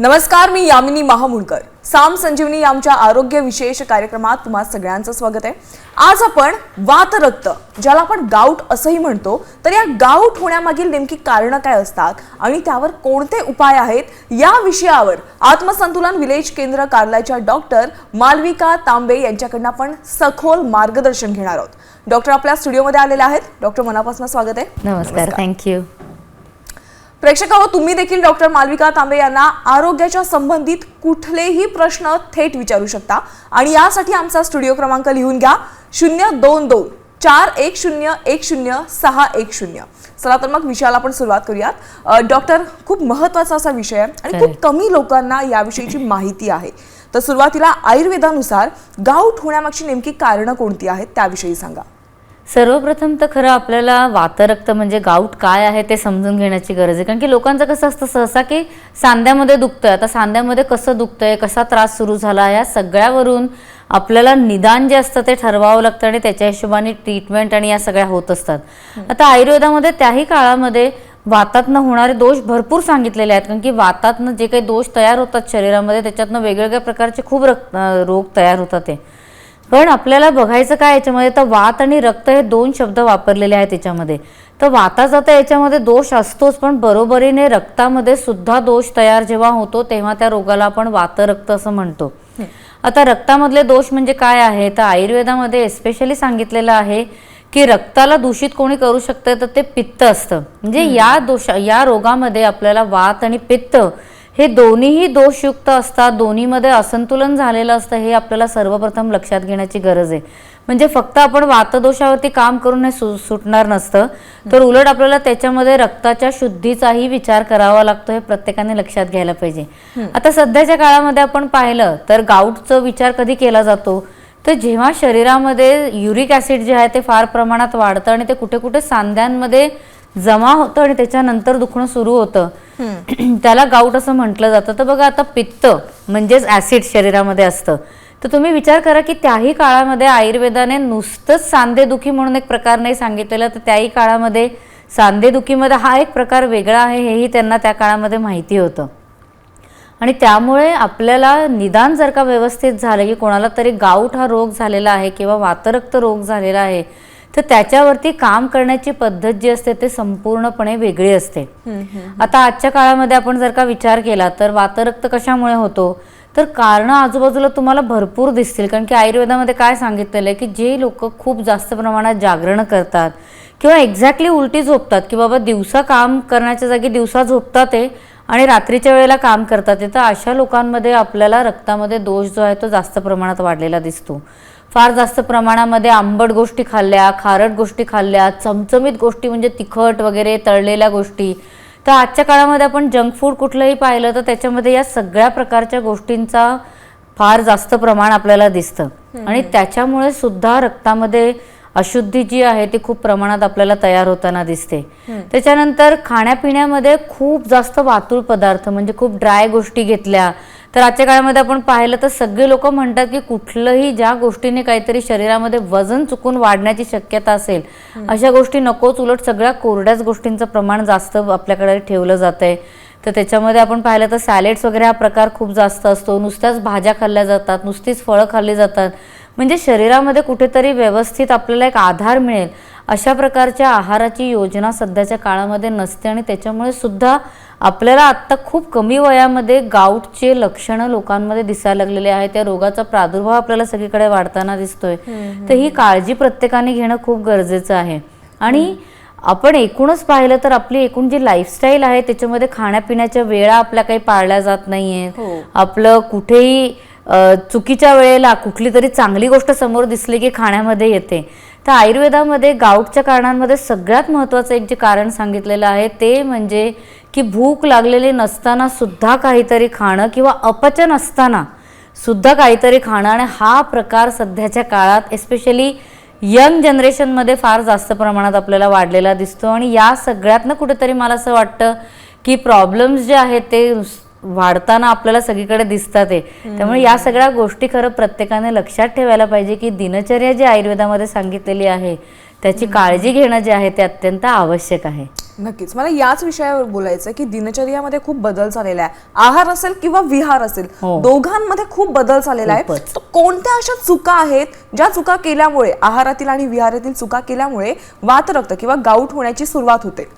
नमस्कार मी यामिनी महामुंडकर साम संजीवनी आमच्या आरोग्य विशेष कार्यक्रमात तुम्हा सगळ्यांचं स्वागत आहे. आज आपण वात रक्त ज्याला आपण गाऊट असंही म्हणतो तर या गाऊट होण्यामागील नेमकी कारणं काय असतात आणि त्यावर कोणते उपाय आहेत या विषयावर आत्मसंतुलन विलेज केंद्र कार्यालयाच्या डॉक्टर मालविका तांबे यांच्याकडनं आपण सखोल मार्गदर्शन घेणार आहोत. डॉक्टर आपल्या स्टुडिओमध्ये आलेले आहेत. डॉक्टर मनापासून स्वागत आहे. नमस्कार थँक्यू प्रेक्षक हो तुम्ही देखील डॉक्टर मालविका तांबे यांना आरोग्याच्या संबंधित कुठलेही प्रश्न थेट विचारू शकता. आणि यासाठी आमचा स्टुडिओ क्रमांक लिहून घ्या. शून्य दोन दोन चार एक शून्य एक शून्य सहा एक शून्य. चला तर मग विषयाला आपण सुरुवात करूयात. डॉक्टर खूप महत्त्वाचा असा विषय आहे आणि खूप. कमी लोकांना याविषयीची माहिती आहे. तर सुरुवातीला आयुर्वेदानुसार गाऊट होण्यामागची नेमकी कारणं कोणती आहेत त्याविषयी सांगा. सर्वप्रथम तर खरं आपल्याला वातरक्त म्हणजे गाऊट काय आहे ते समजून घेण्याची गरज आहे. कारण की लोकांचं कसं असतं सहसा की सांध्यामध्ये दुखतंय. आता सांध्यामध्ये कसं दुखतंय कसा त्रास सुरू झाला या सगळ्यावरून आपल्याला निदान जे असतं ते ठरवावं लागतं आणि त्याच्या हिशोबाने ट्रीटमेंट आणि या सगळ्या होत असतात. आता आयुर्वेदामध्ये त्याही काळामध्ये वातातनं होणारे दोष भरपूर सांगितलेले आहेत. कारण की वातातनं जे काही दोष तयार होतात शरीरामध्ये त्याच्यातनं वेगवेगळ्या प्रकारचे खूप रक्त रोग तयार होतात ते. पण आपल्याला बघायचं काय याच्यामध्ये तर वात आणि रक्त हे दोन शब्द वापरलेले आहेत याच्यामध्ये. तर वाताचा तर याच्यामध्ये दोष असतोच पण बरोबरीने रक्तामध्ये सुद्धा दोष तयार जेव्हा होतो तेव्हा त्या रोगाला आपण वातरक्त असं म्हणतो. आता रक्तामधले दोष म्हणजे काय आहे? तर आयुर्वेदामध्ये एस्पेशली सांगितलेलं आहे की रक्ताला दूषित कोणी करू शकतं तर ते पित्त असतं. म्हणजे या दोष या रोगामध्ये आपल्याला वात आणि पित्त हे दोन्हीही दोषयुक्त असतात दोन्हीमध्ये असंतुलन झालेलं असतं हे आपल्याला सर्वप्रथम लक्षात घेण्याची गरज आहे. म्हणजे फक्त आपण वातदोषावरती काम करून हे सु सुटणार नसतं तर उलट आपल्याला त्याच्यामध्ये रक्ताच्या शुद्धीचाही विचार करावा लागतो हे प्रत्येकाने लक्षात घ्यायला पाहिजे. आता सध्याच्या काळामध्ये आपण पाहिलं तर गाऊटचा विचार कधी केला जातो? तर जेव्हा शरीरामध्ये युरिक ऍसिड जे आहे ते फार प्रमाणात वाढतं आणि ते कुठे कुठे सांध्यांमध्ये जमा होतं आणि त्याच्यानंतर दुखणं सुरू होतं. त्याला गाऊट असं म्हटलं जातं. तर बघा आता पित्त म्हणजेच ऍसिड शरीरामध्ये असतं. तर तुम्ही विचार करा की त्याही काळामध्ये आयुर्वेदाने नुसतंच सांधेदुखी म्हणून एक प्रकार नाही सांगितलेला. तर त्याही काळामध्ये सांधेदुखीमध्ये हा एक प्रकार वेगळा आहे हेही त्यांना त्या काळामध्ये माहिती होतं. आणि त्यामुळे आपल्याला निदान जर का व्यवस्थित झालं की कोणाला तरी गाऊट हा रोग झालेला आहे किंवा वातरक्त रोग झालेला आहे तर त्याच्यावरती काम करण्याची पद्धत जी असते ते संपूर्णपणे वेगळी असते. आता आजच्या काळामध्ये आपण जर का विचार केला तर वातरक्त कशामुळे होतो? तर कारणं आजूबाजूला तुम्हाला भरपूर दिसतील कारण की आयुर्वेदामध्ये काय सांगितलेलं आहे की जे लोक खूप जास्त प्रमाणात जागरण करतात किंवा एक्झॅक्टली उलटी झोपतात की बाबा दिवसा काम करण्याच्या जागी दिवसा झोपतात ते आणि रात्रीच्या वेळेला काम करतात ते तर अशा लोकांमध्ये आपल्याला रक्तामध्ये दोष जो आहे तो जास्त प्रमाणात वाढलेला दिसतो. फार जास्त प्रमाणामध्ये आंबट गोष्टी खाल्ल्या खारट गोष्टी खाल्ल्या चमचमीत गोष्टी म्हणजे तिखट वगैरे तळलेल्या गोष्टी. तर आजच्या काळामध्ये आपण जंक फूड कुठलंही पाहिलं तर त्याच्यामध्ये या सगळ्या प्रकारच्या गोष्टींचा फार जास्त प्रमाण आपल्याला दिसतं. आणि त्याच्यामुळे सुद्धा रक्तामध्ये अशुद्धी जी आहे ती खूप प्रमाणात आपल्याला तयार होताना दिसते. त्याच्यानंतर खाण्यापिण्यामध्ये खूप जास्त वातुळ पदार्थ म्हणजे खूप ड्राय गोष्टी घेतल्या तर आजच्या काळामध्ये आपण पाहिलं तर सगळे लोक म्हणतात की कुठलंही ज्या गोष्टीने काहीतरी शरीरामध्ये वजन चुकून वाढण्याची शक्यता असेल अशा गोष्टी नकोच. उलट सगळ्या कोरड्याच गोष्टींचं प्रमाण जास्त आपल्याकडे ठेवलं जात आहे तर त्याच्यामध्ये आपण पाहिलं तर सॅलेड्स वगैरे हा प्रकार खूप जास्त असतो. नुसत्याच भाज्या खाल्ल्या जातात नुसतीच फळं खाल्ली जातात. म्हणजे शरीरामध्ये कुठेतरी व्यवस्थित आपल्याला एक आधार मिळेल. अशा प्रकारच्या आहाराची योजना सध्याच्या काळामध्ये नसते आणि त्याच्यामुळे सुद्धा आपल्याला आत्ता खूप कमी वयामध्ये गाऊटचे लक्षणं लोकांमध्ये दिसायला लागलेले आहे त्या रोगाचा प्रादुर्भाव आपल्याला सगळीकडे वाढताना दिसतोय. तर ही काळजी प्रत्येकाने घेणं खूप गरजेचं आहे. आणि आपण एकूणच पाहिलं तर आपली एकूण जी लाईफस्टाईल आहे त्याच्यामध्ये खाण्यापिण्याच्या वेळा आपल्या काही पाळल्या जात हो. नाहीये आपलं कुठेही चुकीच्या वेळेला कुठली तरी चांगली गोष्ट समोर दिसली की खाण्यामध्ये येते. तर आयुर्वेदामध्ये गाऊटच्या कारणांमध्ये सगळ्यात महत्त्वाचं एक जे कारण सांगितलेलं आहे ते म्हणजे की भूक लागलेली नसताना सुद्धा काहीतरी खाणं किंवा अपचन असताना सुद्धा काहीतरी खाणं. आणि हा प्रकार सध्याच्या काळात एस्पेशली यंग जनरेशनमध्ये फार जास्त प्रमाणात आपल्याला वाढलेला दिसतो. आणि या सगळ्यातनं कुठेतरी मला असं वाटतं की प्रॉब्लेम्स जे आहेत ते वाढताना आपल्याला सगळीकडे दिसतात आहे त्यामुळे या सगळ्या गोष्टी खरं प्रत्येकाने लक्षात ठेवायला पाहिजे की दिनचर्या जी आयुर्वेदामध्ये सांगितलेली आहे त्याची काळजी घेणं जे आहे ते अत्यंत आवश्यक आहे. नक्कीच. मला याच विषयावर बोलायचं की दिनचर्यामध्ये खूप बदल झालेला आहे. आहार असेल किंवा विहार असेल हो. दोघांमध्ये खूप बदल झालेला आहे. कोणत्या अशा चुका आहेत ज्या चुका केल्यामुळे आहारातील आणि विहारातील चुका केल्यामुळे वातरक्त किंवा गाऊट होण्याची सुरुवात होते?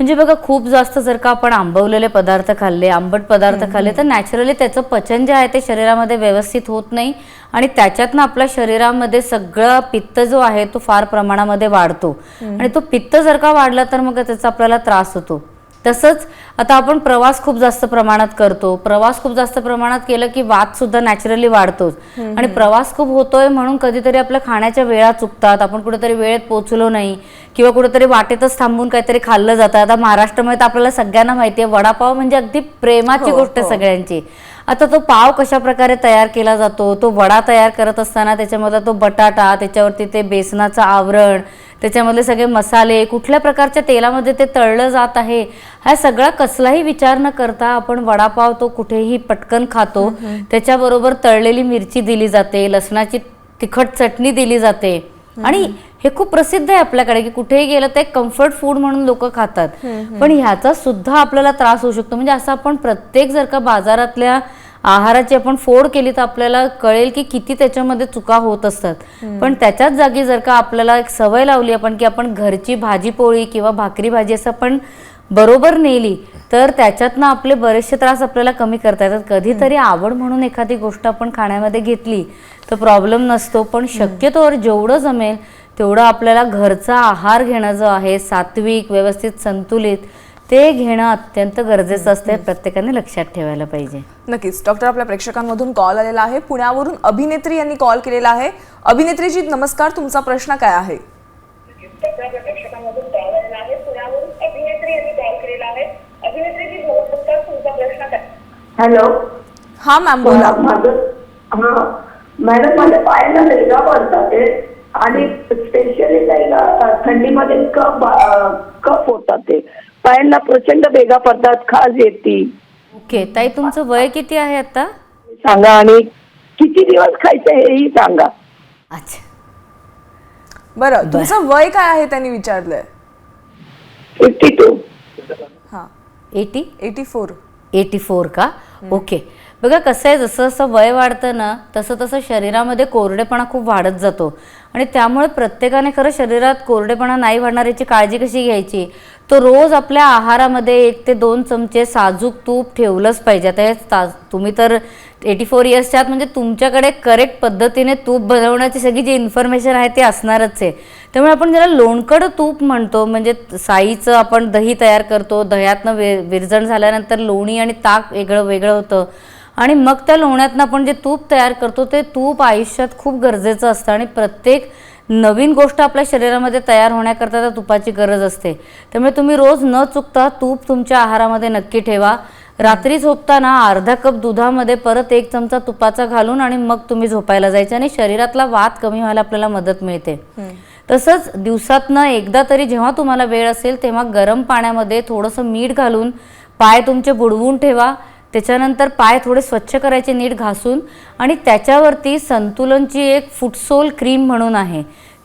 म्हणजे बघा खूप जास्त जर का आपण आंबवलेले पदार्थ खाल्ले आंबट पदार्थ खाल्ले तर नॅचरली त्याचं पचन जे आहे ते शरीरामध्ये व्यवस्थित होत नाही आणि त्याच्यातनं आपल्या शरीरामध्ये सगळं पित्त जो आहे तो फार प्रमाणामध्ये वाढतो. आणि तो पित्त जर का वाढला तर मग त्याचा आपल्याला त्रास होतो. तसंच आता आपण प्रवास खूप जास्त प्रमाणात करतो. प्रवास खूप जास्त प्रमाणात केलं की वात सुद्धा नॅचरली वाढतोच. आणि प्रवास खूप होतोय म्हणून कधीतरी आपल्या खाण्याच्या वेळा चुकतात. आपण कुठेतरी वेळेत पोहोचलो नाही किंवा कुठेतरी वाटेतच थांबून काहीतरी खाल्लं जातं. आता महाराष्ट्रामध्ये तर आपल्याला सगळ्यांना माहिती आहे वडापाव म्हणजे अगदी प्रेमाची हो, गोष्ट आहे हो. सगळ्यांची. आता तो पाव कशा प्रकारे तयार केला जातो? तो वडा तयार करत असताना त्याच्यामधला तो बटाटा त्याच्यावरती ते बेसनाचं आवरण त्याच्यामधले सगळे मसाले कुठल्या प्रकारच्या तेलामध्ये ते तळलं जात आहे हा सगळा कसलाही विचार न करता आपण वडापाव तो कुठेही पटकन खातो. त्याच्याबरोबर तळलेली मिरची दिली जाते लसणाची तिखट चटणी दिली जाते. आणि हे खूप प्रसिद्ध आहे आपल्याकडे की कुठेही गेलं तर एक कम्फर्ट फूड म्हणून लोक खातात. पण ह्याचा सुद्धा आपल्याला त्रास होऊ शकतो. म्हणजे असं आपण प्रत्येक जर का बाजारातल्या आहाराची आपण फोड केली तर आपल्याला कळेल की किती त्याच्यामध्ये चुका होत असतात. पण त्याच्याच जागी जर का आपल्याला एक सवय लावली आपण की आपण घरची भाजी पोळी किंवा भाकरी भाजी असं आपण बरोबर नेली तर त्याच्यातनं आपले बरेचसे त्रास आपल्याला कमी करता येतात. कधीतरी आवड म्हणून एखादी गोष्ट आपण खाण्यामध्ये घेतली तर प्रॉब्लेम नसतो. पण शक्यतोवर जेवढं जमेल तेवढं आपल्याला घरचा आहार घेणं जो आहे सात्विक व्यवस्थित संतुलित ते घेणं अत्यंत गरजेचं असते प्रत्येकाने लक्षात ठेवायला पाहिजे. नक्कीच. डॉक्टर आपल्या प्रेक्षकांमधून कॉल आलेला आहे. पुण्यावरून अभिनेत्री यांनी कॉल केलेला आहे. अभिनेत्रीजी नमस्कार. तुमचा प्रश्न काय आहे? हॅलो हा मॅम बोला. माझं हा. मॅडम माझ्या पायाला वेगळा पडतात ते आणि स्पेशली त्याला थंडीमध्ये कप कप होतात ते. पायांना प्रचंड वेगा पडतात खाज येते. ओके ताई तुमचं वय किती आहे आता? सांगा आणि किती दिवस खायचं हेही सांगा. अच्छा. बरं तुमचं वय काय आहे त्यांनी विचारलंय? Fifty two. हा. Eighty? Eighty four. Eighty four का? ओके. बघा कसं आहे जसं जसं वय वाढतं ना तसं तसं शरीरामध्ये कोरडेपणा खूप वाढत जातो. आणि त्यामुळे प्रत्येकाने खरं शरीरात कोरडेपणा नाही वाढणार याची काळजी कशी घ्यायची? तो रोज आपल्या आहारामध्ये एक ते दोन चमचे साजूक तूप ठेवलंच पाहिजे. आता हे तुम्ही तर एटी फोर इयर्सच्या आत म्हणजे तुमच्याकडे करेक्ट पद्धतीने तूप बनवण्याची सगळी जी इन्फॉर्मेशन आहे ती असणारच आहे. त्यामुळे आपण ज्याला लोणकड तूप म्हणतो म्हणजे साईचं आपण दही तयार करतो दह्यातनं वे विरजण झाल्यानंतर लोणी आणि ताक वेगळं वेगळं होतं. आणि मग त्या लोण्यातनं आपण जे तूप तयार करतो ते तूप आयुष्यात खूप गरजेचं असतं आणि प्रत्येक नवीन गोष्ट आपल्या शरीरामध्ये तयार होण्याकरता त्या तुपाची गरज असते. त्यामुळे तुम्ही रोज न चुकता तूप तुमच्या आहारामध्ये नक्की ठेवा. रात्री झोपताना अर्धा कप दुधामध्ये परत एक चमचा तुपाचा घालून आणि मग तुम्ही झोपायला जायचं आणि शरीरातला वात कमी व्हायला आपल्याला मदत मिळते. तसंच दिवसातनं एकदा तरी जेव्हा तुम्हाला वेळ असेल तेव्हा गरम पाण्यामध्ये थोडंसं मीठ घालून पाय तुमचे बुडवून ठेवा. त्याच्यानंतर पाय थोडे स्वच्छ करायचे नीट घासून. आणि त्याच्यावरती संतुलनची एक फुटसोल क्रीम म्हणून आहे.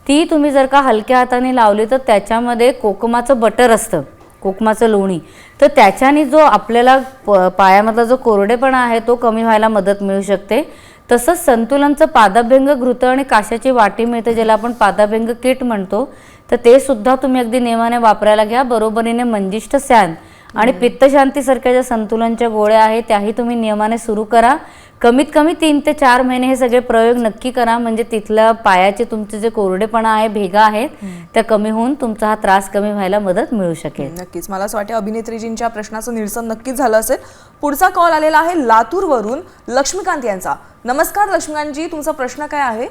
ती तुम्ही जर का हलक्या हाताने लावली तर त्याच्यामध्ये कोकमाचं बटर असतं कोकमाचं लोणी. तर त्याच्याने जो आपल्याला प- पायामधला जो कोरडेपणा आहे तो कमी व्हायला मदत मिळू शकते. तसंच संतुलनचं पादाभ्यंग घृत आणि काशाची वाटी मिळते ज्याला आपण पादाभ्यंग किट म्हणतो. तर ते सुद्धा तुम्ही अगदी नियमाने वापरायला घ्या. बरोबरीने मंजिष्ठ सॅन. आणि पित्तशांतीसारख्या ज्या संतुलनच्या गोळ्या आहेत त्याही तुम्ही नियमाने सुरू करा. कमीत कमी तीन ते चार महिने हे सगळे प्रयोग नक्की करा. म्हणजे तिथल्या पायाचे तुमचे जे कोरडेपणा आहे भेगा आहेत त्या कमी होऊन तुमचा हा त्रास कमी व्हायला मदत मिळू शकेल. नक्कीच. मला असं वाटतं अभिनेत्रीजींच्या प्रश्नाचं निरसन नक्कीच झालं असेल. पुढचा कॉल आलेला आहे लातूरवरून लक्ष्मीकांत यांचा. नमस्कार लक्ष्मीकांतजी तुमचा प्रश्न काय आहे?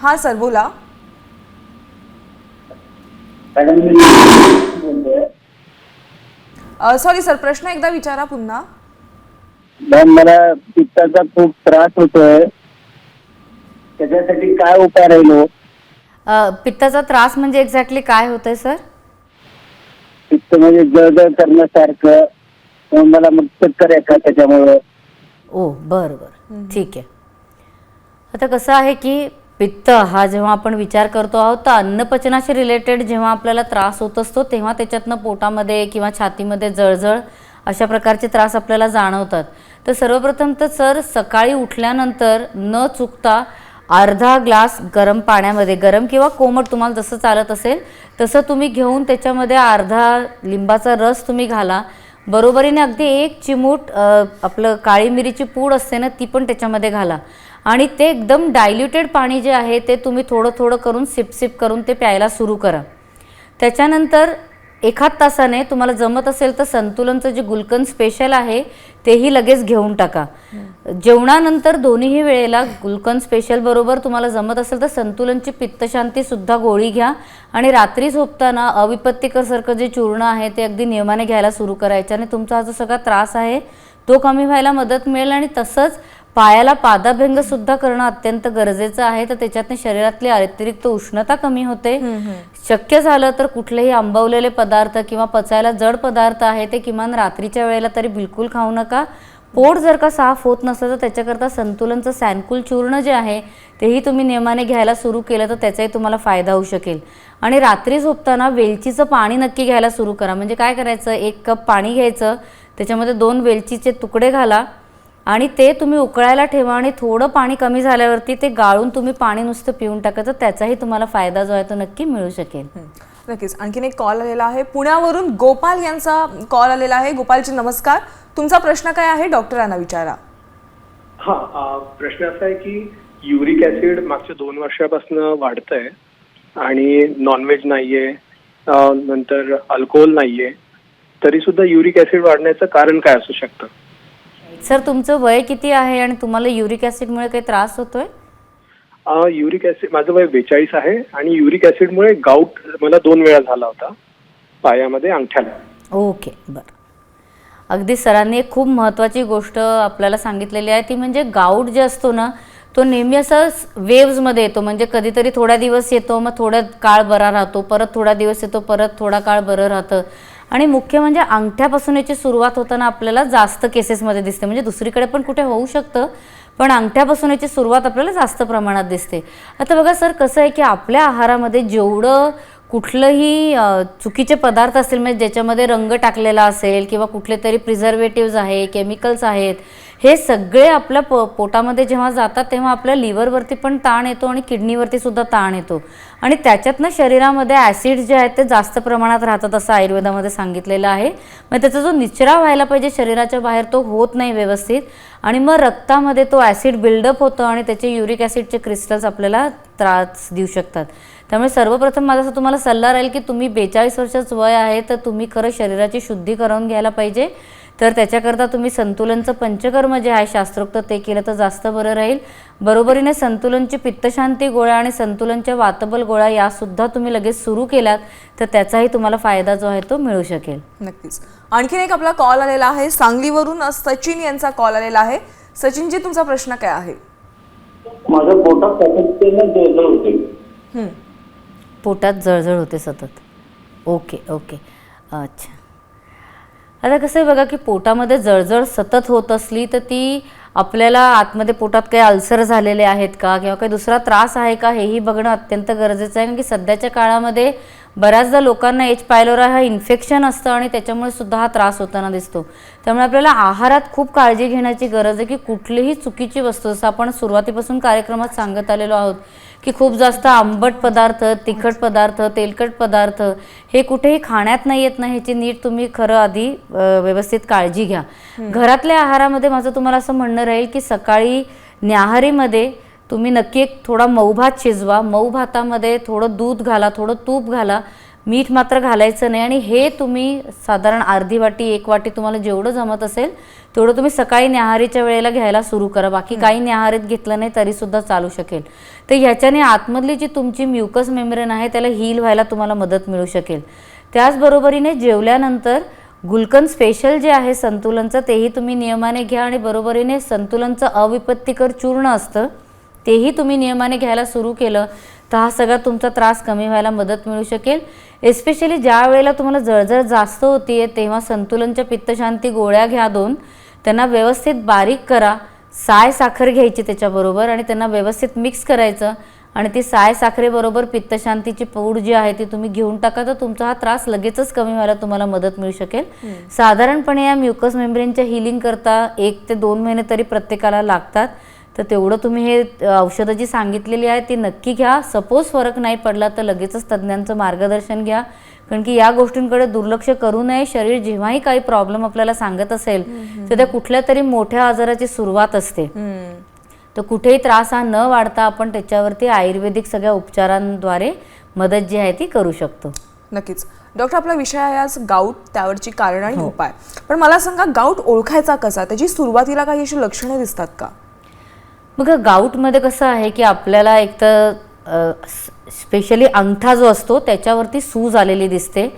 हा सर बोला. मॅडम मी बोलतोय सॉरी सर प्रश्न एकदा विचारा पुन्हा. मॅम मला पित्ताचा खूप त्रास होतोय. त्याच्यासाठी काय उपाय राहील? अ, पित्ताचा त्रास म्हणजे एक्झॅक्टली काय होतंय सर पित्त म्हणजे जळजळ करण्यासारखं. मला मग चक्कर येतात त्याच्यामुळं? ओ बरं बरं. ठीक आहे. आता कसं आहे की पित्त हा जेव्हा आपण विचार करतो आहोत तर अन्नपचनाशी रिलेटेड जेव्हा आपल्याला त्रास होत असतो तेव्हा त्याच्यातनं पोटामध्ये किंवा छातीमध्ये जळजळ अशा प्रकारचे त्रास आपल्याला जाणवतात. तर सर्वप्रथम तर सर सकाळी उठल्यानंतर न चुकता अर्धा ग्लास गरम पाण्यामध्ये गरम किंवा कोमट तुम्हाला जसं चालत असेल तसं तुम्ही घेऊन त्याच्यामध्ये अर्धा लिंबाचा रस तुम्ही घाला. बरोबरीने अगदी एक चिमूट आपलं काळी मिरीची पूड असते ना ती पण त्याच्यामध्ये घाला. आणि ते एकदम डायल्युटेड पाणी जे आहे ते तुम्ही थोडं थोडं करून सिप सिप करून ते प्यायला सुरू करा. त्याच्यानंतर एखाद तासाने तुम्हाला जमत असेल तर संतुलनचं जे गुलकंद स्पेशल आहे तेही लगेच घेऊन टाका. जेवणानंतर दोन्हीही वेळेला गुलकंद स्पेशल बरोबर तुम्हाला जमत असेल तर संतुलनची पित्तशांती सुद्धा गोळी घ्या. आणि रात्री झोपताना अविपत्तिकरसारखं जे चूर्ण आहे ते अगदी नियमाने घ्यायला सुरू करायचं. आणि तुमचा हा जो सगळा त्रास आहे तो कमी व्हायला मदत मिळेल. आणि तसंच पायाला पादाभ्यंग सुद्धा करणं अत्यंत गरजेचं आहे. तर त्याच्यातनं शरीरातली अतिरिक्त उष्णता कमी होते. शक्य झालं तर कुठलेही आंबवलेले पदार्थ किंवा पचायला जड पदार्थ आहे ते किमान रात्रीच्या वेळेला तरी बिलकुल खाऊ नका. पोट जर का साफ होत नसलं तर त्याच्याकरता संतुलनचं सॅनकुल चूर्ण जे आहे तेही तुम्ही नियमाने घ्यायला सुरू केलं तर त्याचाही तुम्हाला फायदा होऊ शकेल. आणि रात्री झोपताना वेलचीचं पाणी नक्की घ्यायला सुरू करा. म्हणजे काय करायचं? एक कप पाणी घ्यायचं. त्याच्यामध्ये दोन वेलचीचे तुकडे घाला. आणि ते तुम्ही उकळायला ठेवा आणि थोडं पाणी कमी झाल्यावरती ते गाळून तुम्ही पाणी नुसतं पिऊन टाकायचं त्याचाही तुम्हाला फायदा जो आहे तो नक्की मिळू शकेल. नक्कीच. आणखीन एक कॉल आलेला आहे. पुण्यावरून गोपाल यांचा कॉल आलेला आहे. गोपालजी नमस्कार. तुमचा प्रश्न काय आहे? डॉक्टरांना विचारा. हा प्रश्न असा आहे की युरिक ऍसिड मागच्या दोन वर्षापासून वाढतंय आणि नॉनव्हेज नाहीये. नंतर अल्कोहोल नाहीये. तरी सुद्धा युरिक ऍसिड वाढण्याचं कारण काय असू शकतं? सर तुमचं वय किती आहे आणि तुम्हाला युरिक ॲसिडमुळे काही त्रास होतोय? युरिक ऍसिड माझं वय बेचाळीस आहे आणि युरिक ऍसिडमुळे गाऊट मला दोन वेळा झाला होता पायामध्ये अंगठ्याला. ओके बरं. अगदी सरांनी एक खूप महत्त्वाची गोष्ट आपल्याला सांगितलेली आहे ती म्हणजे गाऊट जे असतो ना तो नेहमी असं वेव्समध्ये येतो म्हणजे कधीतरी थोड्या दिवस येतो मग थोड्या काळ बरा राहतो परत थोडा दिवस येतो परत थोडा काळ बरं राहतं. आणि मुख्य म्हणजे अंगठ्यापासून याची सुरुवात होताना आपल्याला जास्त केसेसमध्ये दिसते. म्हणजे दुसरीकडे पण कुठे होऊ शकतं पण अंगठ्यापासून याची सुरुवात आपल्याला जास्त प्रमाणात दिसते. आता बघा सर कसं आहे की आपल्या आहारामध्ये जेवढं कुठलंही चुकीचे पदार्थ असतील म्हणजे ज्याच्यामध्ये रंग टाकलेला असेल किंवा कुठले तरी प्रिझर्वेटिव्ज आहे केमिकल्स आहेत हे सगळे आपल्या प पोटामध्ये जेव्हा जातात तेव्हा आपल्या लिव्हरवरती पण ताण येतो आणि किडनीवरती सुद्धा ताण येतो. आणि त्याच्यातनं शरीरामध्ये ॲसिड जे आहेत ते जास्त प्रमाणात राहतात असं आयुर्वेदामध्ये सांगितलेलं आहे. मग त्याचा जो निचरा व्हायला पाहिजे शरीराच्या बाहेर तो होत नाही व्यवस्थित. आणि मग रक्तामध्ये तो ॲसिड बिल्डअप होतो आणि त्याचे युरिक ॲसिडचे क्रिस्टल्स आपल्याला त्रास देऊ शकतात. त्यामुळे सर्वप्रथम माझा असं तुम्हाला सल्ला राहील की तुम्ही बेचाळीस वर्षाचं वय आहे तर तुम्ही खरं शरीराची शुद्धी करून घ्यायला पाहिजे. तर त्याच्याकरता तुम्ही संतुलनचं पंचकर्म जे आहे शास्त्रोक्त ते केलं तर जास्त बरं राहील. बरोबरीने संतुलनची पित्तशांती गोळ्या आणि संतुलनच्या वातबल गोळ्या यासुद्धा तुम्ही लगेच सुरू केल्यात तर त्याचाही तुम्हाला फायदा जो आहे तो मिळू शकेल. नक्कीच. आणखीन एक आपला कॉल आलेला आहे. सांगलीवरून सचिन यांचा कॉल आलेला आहे. सचिनजी तुमचा प्रश्न काय आहे? माझं पोटात सातत्यानं जळजळ होते. हं, पोटात जळजळ होते सतत. Okay okay. अच्छा. आता कसं आहे बघा की पोटामध्ये जळजळ सतत होत असली तर ती आपल्याला आतमध्ये पोटात काही अल्सर झालेले आहेत का? किंवा काही दुसरा त्रास आहे का? हेही बघणं अत्यंत गरजेचं आहे. कारण की सध्याच्या काळामध्ये बऱ्याचदा लोकांना एच पायलोरा हा इन्फेक्शन असतं आणि त्याच्यामुळे सुद्धा हा त्रास होताना दिसतो. त्यामुळे आपल्याला आहारात खूप काळजी घेण्याची गरज आहे की कुठलीही चुकीची वस्तू जसं आपण सुरुवातीपासून कार्यक्रमात सांगत आलेलो आहोत की खूप जास्त आंबट पदार्थ तिखट पदार्थ तेलकट पदार्थ हे कुठेही खाण्यात नाही येत नाही ह्याची नीट तुम्ही खरं आधी व्यवस्थित काळजी घ्या. घरातल्या आहारामध्ये माझं तुम्हाला असं म्हणणं राहील की सकाळी न्याहारीमध्ये तुम्ही नक्की एक थोडा मऊ भात शिजवा. मऊ भातामध्ये थोडं दूध घाला थोडं तूप घाला. मीठ मात्र घालायचं नाही आणि हे तुम्ही साधारण अर्धी वाटी एक वाटी तुम्हाला जेवढं जमत असेल तेवढं तुम्ही सकाळी न्याहारीच्या वेळेला घ्यायला सुरू करा. बाकी काही न्याहारीत घेतलं नाही तरी सुद्धा चालू शकेल. तर ह्याच्याने आतमधली जी तुमची म्युकस मेम्ब्रेन आहे त्याला हील व्हायला तुम्हाला मदत मिळू शकेल. त्याचबरोबरीने जेवल्यानंतर गुलकंद स्पेशल जे आहे संतुलनचं तेही तुम्ही नियमाने घ्या आणि बरोबरीने संतुलनचं अविपत्तिकर चूर्ण असतं. तेही तुम्ही नियमाने घ्यायला सुरू केलं तर हा सगळा तुमचा त्रास कमी व्हायला मदत मिळू शकेल. एस्पेशली ज्या वेळेला तुम्हाला जळजळ जास्त होतीये तेव्हा संतुलनच्या पित्तशांती गोळ्या घ्या दोन. त्यांना व्यवस्थित बारीक करा. साय साखर घ्यायची त्याच्याबरोबर आणि त्यांना व्यवस्थित मिक्स करायचं. आणि ती साय साखरेबरोबर पित्तशांतीची पूड जी आहे ती तुम्ही घेऊन टाका तर तुमचा हा त्रास लगेचच कमी व्हायला तुम्हाला मदत मिळू शकेल. साधारणपणे या म्युकस मेम्ब्रेनच्या हिलिंग करता एक ते दोन महिने तरी प्रत्येकाला लागतात. तर तेवढं तुम्ही हे औषधं जी सांगितलेली आहे ती नक्की घ्या. सपोज फरक नाही पडला तर लगेचच तज्ज्ञांचं मार्गदर्शन घ्या. कारण की या गोष्टींकडे दुर्लक्ष करू नये. शरीर जेव्हाही काही प्रॉब्लेम आपल्याला सांगत असेल तर त्या कुठल्या तरी मोठ्या आजाराची सुरुवात असते. तर कुठेही त्रास हा न वाढता आपण त्याच्यावरती आयुर्वेदिक सगळ्या उपचारांद्वारे मदत जी आहे ती करू शकतो. नक्कीच. डॉक्टर आपला विषय आहे आज गाऊट त्यावरची कारण आणि उपाय. पण मला सांगा गाऊट ओळखायचा कसा? त्याची सुरुवातीला काही अशी लक्षणं दिसतात का? मग गाऊटमध्ये कसं आहे की आपल्याला एक तर स्पेशली अंगठा जो असतो त्याच्यावरती सूज आलेली दिसते.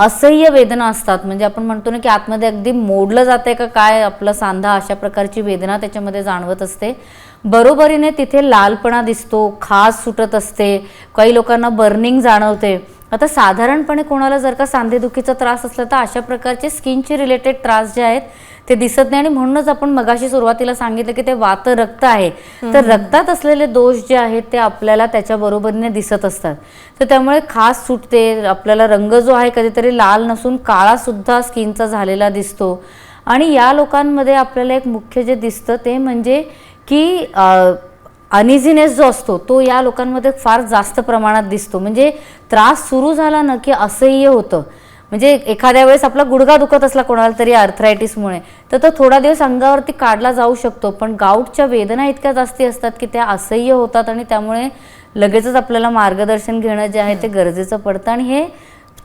असह्य वेदना असतात. म्हणजे आपण म्हणतो ना की आतमध्ये अगदी मोडलं जाते का काय आपला सांधा अशा प्रकारची वेदना त्याच्यामध्ये जाणवत असते. बरोबरीने तिथे लालपणा दिसतो खास सुटत असते काही लोकांना बर्निंग जाणवते. आता साधारणपणे कोणाला जर का सांधेदुखीचा त्रास असला तर अशा प्रकारचे स्किनचे रिलेटेड त्रास जे आहेत ते दिसत नाही. आणि म्हणूनच आपण मगाशी सुरुवातीला सांगितलं की ते वात रक्त आहे. तर रक्तात असलेले दोष जे आहेत ते आपल्याला त्याच्या बरोबरीने दिसत असतात. तर त्यामुळे खास सुटते. आपल्याला रंग जो आहे कधीतरी लाल नसून काळा सुद्धा स्किनचा झालेला दिसतो. आणि या लोकांमध्ये आपल्याला एक मुख्य जे दिसतं ते म्हणजे की अनिझीनेस जो असतो तो या लोकांमध्ये फार जास्त प्रमाणात दिसतो. म्हणजे त्रास सुरू झाला ना की असह्य होतं. म्हणजे एखाद्या वेळेस आपला गुडघा दुखत असला कोणाला तरी अर्थरायटिसमुळे तर तो थोडा दिवस अंगावरती काढला जाऊ शकतो पण गाऊटच्या वेदना इतक्या जास्ती असतात की त्या असह्य होतात आणि त्यामुळे लगेचच आपल्याला मार्गदर्शन घेणं जे आहे ते गरजेचं पडतं. आणि हे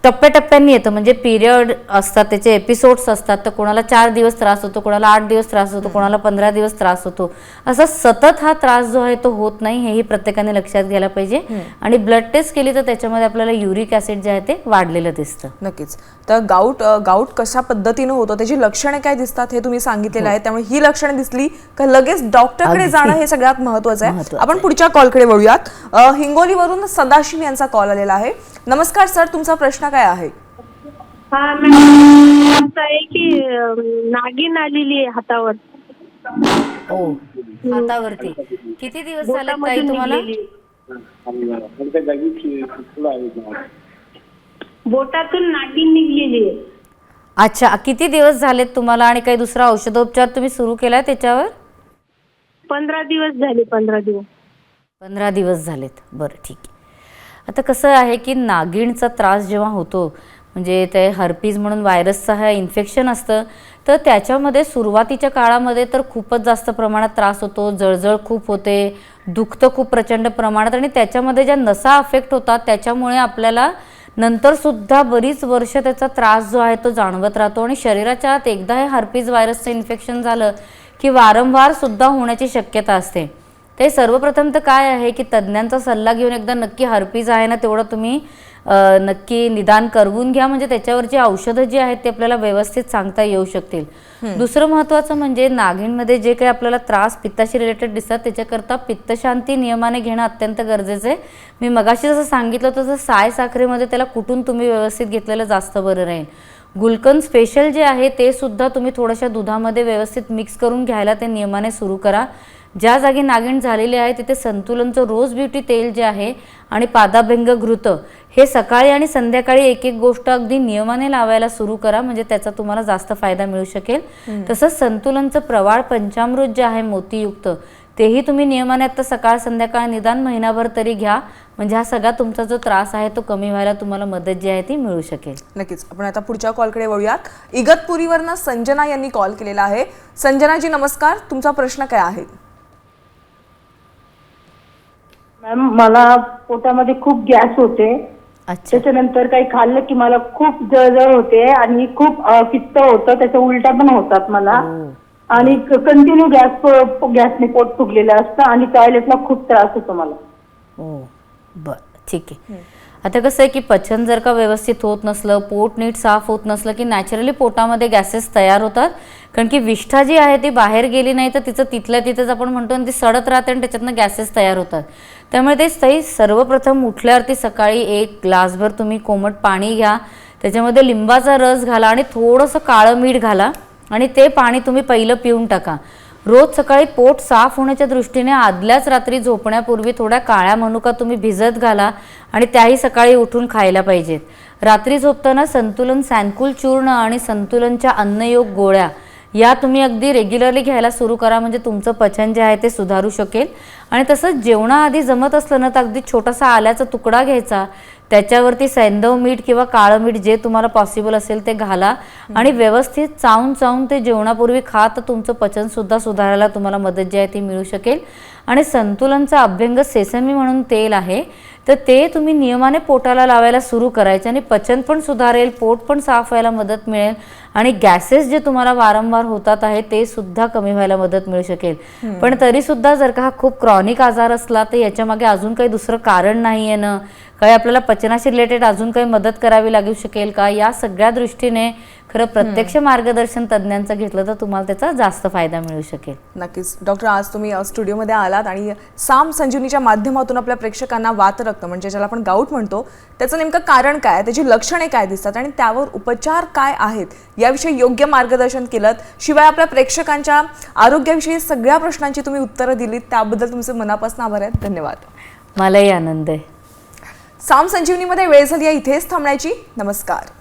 टप्प्याटप्प्यांनी येतं. म्हणजे पिरियड असतात त्याचे एपिसोड्स असतात तर कोणाला चार दिवस त्रास होतो कोणाला आठ दिवस त्रास होतो कोणाला पंधरा दिवस त्रास होतो. असा सतत हा त्रास जो आहे तो होत नाही हेही प्रत्येकाने लक्षात घ्यायला पाहिजे. आणि ब्लड टेस्ट केली तर त्याच्यामध्ये आपल्याला युरिक ऍसिड जे आहे ते वाढलेलं दिसतं. नक्कीच. तर गाऊट गाऊट कशा पद्धतीनं होतं त्याची लक्षणे काय दिसतात हे तुम्ही सांगितलेलं आहे. त्यामुळे ही लक्षणे दिसली का लगेच डॉक्टरकडे. जाणं हे सगळ्यात महत्वाचं आहे. आपण पुढच्या कॉलकडे वळूयात. हिंगोलीवरून सदाशिव यांचा कॉल आलेला आहे. नमस्कार सर तुमचा प्रश्न काय आहे? हा मॅडम असं आहे की अं, नागिन आलेली आहे हातावर. ओ हातावरती. किती दिवस झाले ताई बोटामधून तुम्हाला? निघलेली. बोटातून नागिन निघलेली आहे. अच्छा किती दिवस झालेत तुम्हाला? आणि काही दुसरा औषधोपचार तुम्ही सुरू केलाय त्याच्यावर? पंधरा दिवस झाले पंधरा दिवस. पंधरा दिवस झालेत. बरं ठीक आहे. आता कसं आहे की नागिणचा त्रास जेव्हा होतो म्हणजे ते हर्पीज म्हणून व्हायरसचं हा इन्फेक्शन असतं तर त्याच्यामध्ये सुरुवातीच्या काळामध्ये तर खूपच जास्त प्रमाणात त्रास होतो जळजळ खूप होते दुखतं खूप प्रचंड प्रमाणात आणि त्याच्यामध्ये ज्या नसा अफेक्ट होतात त्याच्यामुळे आपल्याला नंतरसुद्धा बरीच वर्ष त्याचा त्रास जो आहे तो जाणवत राहतो आणि शरीराच्या आत एकदा हे हर्पीज व्हायरसचं इन्फेक्शन झालं की वारंवार सुद्धा होण्याची शक्यता असते. ते सर्वप्रथम तर काय आहे की तज्ज्ञांचा सल्ला घेऊन एकदा नक्की हर्पीज आहे ना तेवढं तुम्ही नक्की निदान करवून घ्या. म्हणजे त्याच्यावरची औषधं जी आहेत ते आपल्याला व्यवस्थित सांगता येऊ शकतील. दुसरं महत्त्वाचं म्हणजे नागिणमध्ये जे काही आपल्याला त्रास पित्ताशी रिलेटेड दिसतात त्याच्याकरता पित्तशांती नियमाने घेणं अत्यंत गरजेचं आहे. मी मगाशी जसं सांगितलं तसं साय साखरेमध्ये त्याला कुठून तुम्ही व्यवस्थित घेतलेलं जास्त बरं राहील. गुलकंद स्पेशल जे आहे ते सुद्धा तुम्ही थोड्याशा दुधामध्ये व्यवस्थित मिक्स करून घ्यायला ते नियमाने सुरू करा. ज्या जागी नागिण झालेली आहे तिथे संतुलनचं रोज ब्युटी तेल जे आहे आणि पादाभंग घृत हे सकाळी आणि संध्याकाळी एक एक गोष्ट अगदी नियमाने लावायला सुरू करा म्हणजे त्याचा तुम्हाला जास्त फायदा मिळू शकेल. तसंच संतुलनचं प्रवाळ पंचामृत जे आहे मोतीयुक्त तेही तुम्ही नियमाने आता सकाळ संध्याकाळ निदान महिनाभर तरी घ्या. म्हणजे हा सगळा तुमचा जो त्रास आहे तो कमी व्हायला तुम्हाला मदत जी आहे ती मिळू शकेल. नक्कीच. आपण आता पुढच्या कॉलकडे वळूयात. इगतपुरीवरनं संजना यांनी कॉल केलेला आहे. संजनाजी नमस्कार. तुमचा प्रश्न काय आहे? मॅम मला पोटामध्ये खूप गॅस होते. अच्छा. त्याच्यानंतर काही खाल्लं की मला खूप जळजळ होते आणि खूप अं, पित्त होतं. त्याच्या उलट्या पण होतात मला. आणि कंटिन्यू गॅस गॅसने पोट फुगलेलं असतं आणि टॉयलेटला खूप त्रास होतो मला. हो. बर. ठीक आहे. आता कसं आहे की पचन जर का व्यवस्थित होत नसलं पोट नीट साफ होत नसलं की नॅचरली पोटामध्ये गॅसेस तयार होतात. कारण की विष्ठा जी आहे ती बाहेर गेली नाही तर तिचं तिथल्या तिथेच आपण म्हणतो आणि ती सडत राहते आणि त्याच्यातनं गॅसेस तयार होतात. त्यामुळे ते सही सर्वप्रथम उठल्यावरती सकाळी एक ग्लासभर तुम्ही कोमट पाणी घ्या. त्याच्यामध्ये लिंबाचा रस घाला आणि थोडंसं काळं मीठ घाला आणि ते पाणी तुम्ही पहिलं पिऊन टाका. रोज सकाळी पोट साफ होण्याच्या दृष्टीने आदल्याच रात्री झोपण्यापूर्वी थोड्या काळ्या मनुका तुम्ही भिजत घाला आणि त्याही सकाळी उठून खायला पाहिजेत. रात्री झोपताना संतुलन सॅनकुल चूर्ण आणि संतुलनच्या अन्नयोग गोळ्या या तुम्ही अगदी रेग्युलरली घ्यायला सुरू करा म्हणजे तुमचं पचन जे आहे ते सुधारू शकेल. आणि तसंच जेवणाआधी जमत असलं ना तर अगदी छोटासा आल्याचा तुकडा घ्यायचा त्याच्यावरती सैंदव मीठ किंवा काळं मीठ जे तुम्हाला पॉसिबल असेल ते घाला. आणि व्यवस्थित चावून चावून ते जेवणापूर्वी खा तर तुमचं पचनसुद्धा सुधारायला तुम्हाला मदत जी आहे ती मिळू शकेल. आणि संतुलनचा अभ्यंग सेसमी म्हणून तेल आहे. तर ते तुम्ही नियमाने पोटाला लावायला सुरू करायचे आणि पचन पण सुधारेल पोट पण साफ व्हायला मदत मिळेल आणि गॅसेस जे तुम्हाला वारंवार होतात आहे ते सुद्धा कमी व्हायला मदत मिळू शकेल. पण तरी सुद्धा जर का हा खूप क्रॉनिक आजार असला तर याच्यामागे अजून काही दुसरं कारण नाही आहे ना काही आपल्याला पचनाशी रिलेटेड अजून काही मदत करावी लागू शकेल का? या सगळ्या दृष्टीने खरं प्रत्यक्ष मार्गदर्शन तज्ज्ञांचं घेतलं तर तुम्हाला त्याचा जास्त फायदा मिळू शकेल. नक्कीच. डॉक्टर आज तुम्ही स्टुडिओमध्ये आलात आणि साम संजीवनीच्या माध्यमातून आपल्या प्रेक्षकांना वातरक्त म्हणजे ज्याला आपण गाऊट म्हणतो त्याचं नेमकं कारण काय त्याची लक्षणे काय दिसतात? आणि त्यावर उपचार काय आहेत? याविषयी योग्य मार्गदर्शन केलं शिवाय आपल्या प्रेक्षकांच्या आरोग्याविषयी सगळ्या प्रश्नांची तुम्ही उत्तरं दिलीत. त्याबद्दल तुमचे मनापासून आभार आहेत. धन्यवाद. मलाही आनंद आहे. साम संजीवनीमध्ये वेळ झाली आहे. इथेच थांबण्याची. नमस्कार.